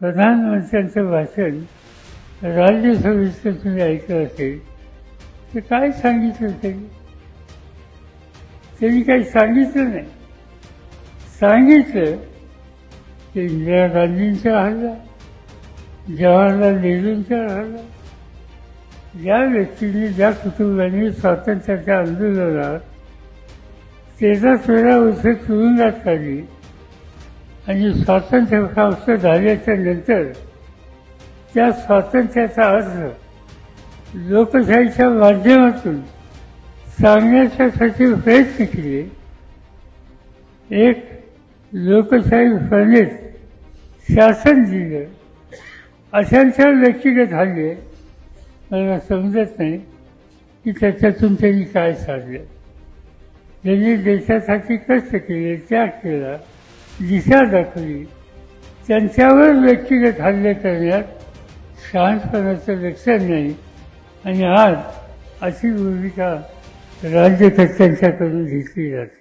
प्रधानमंत्र्यांचं भाषण राज्यसभेचं तुम्ही ऐकलं असेल ते काय सांगितलं त्यांनी त्यांनी काही सांगितलं नाही. सांगितलं की इंदिरा गांधींचा हल्ला जवाहरलाल नेहरूंचा हल्ला ज्या व्यक्तींनी ज्या कुटुंबांनी स्वातंत्र्याच्या आंदोलनात तेरा तेरा वर्ष तुरुंगात काढली. आणि स्वातंत्र्य प्राप्त झाल्याच्यानंतर त्या स्वातंत्र्याचा अर्थ लोकशाहीच्या माध्यमातून सांगण्याच्यासाठी प्रयत्न केले. एक लोकशाही प्रणित शासन दिलं. अशांच्या व्यक्तिगत हल्ले मला समजत नाही की त्याच्यातून त्यांनी काय साधलं. ज्यांनी देशासाठी कष्ट केले त्याग केला. दिशा दाखवली. त्यांच्यावर व्यक्तिगत हल्ले करण्यात शहाणपणाचं लक्षण नाही. आणि आज अशी भूमिका राज्यकर्त्यांच्याकडून घेतली जाते.